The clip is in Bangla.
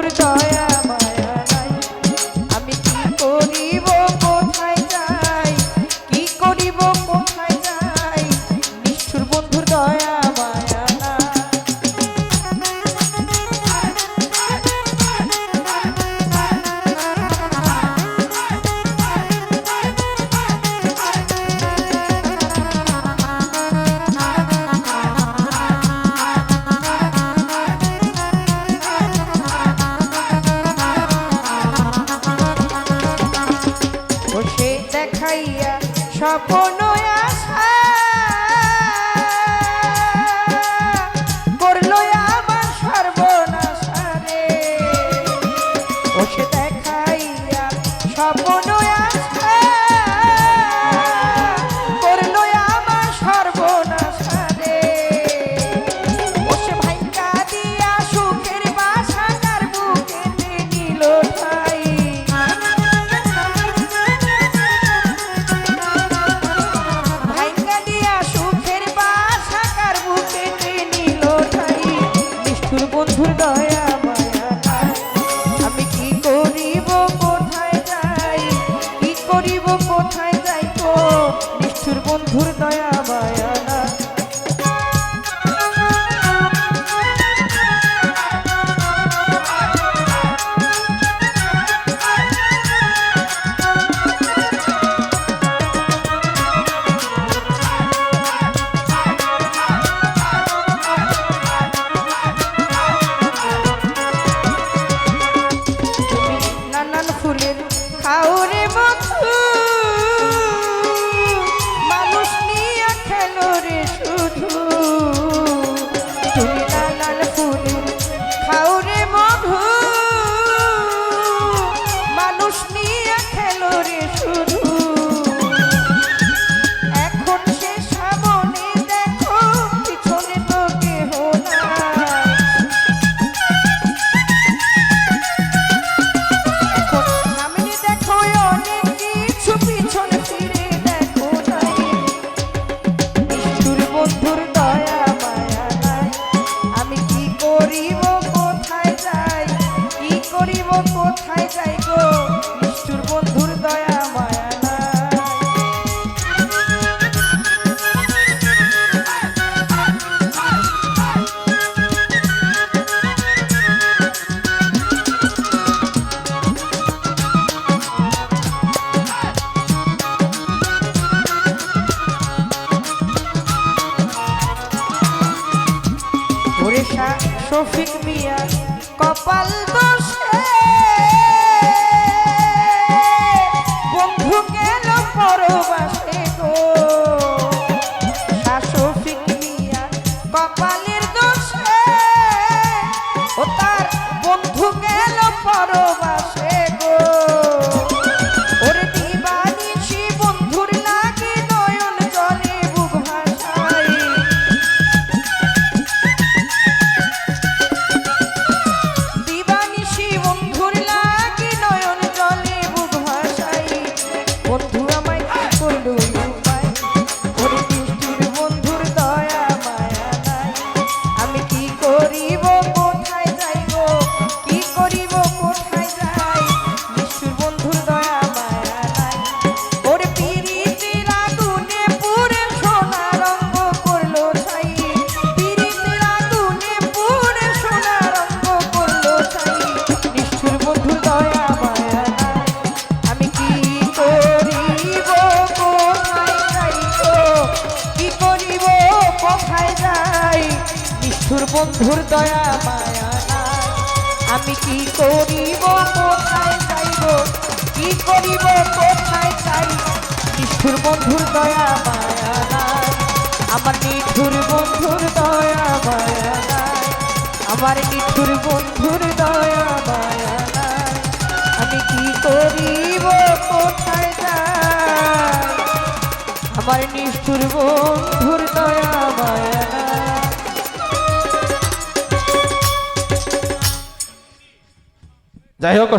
put it down. খাইয়া স্বপ্ন বন্ধুর দয়া হাউরে মা। শফিক মিয়া, কপাল দোষে। বন্ধু গেল পরবাসে গো। শফিক মিয়া, কপালের দোষে। ও তার বন্ধু গেল পরবাসে কোথায় যাই, নিষ্ঠুর বন্ধুর দয়া মায়া আমি কি করিব, কোথায় যাইব, কি করিব, কোথায় যাই? নিষ্ঠুর বন্ধুর দয়া মায়া আমার নিষ্ঠুর বন্ধুর দয়া মায়া আমার নিষ্ঠুর বন্ধুর দয়া মায়া আমি কি করিব, কোথায় যাই? আমার নিষ্ঠুর বন্ধুর দয়া মায়া। যাই হোক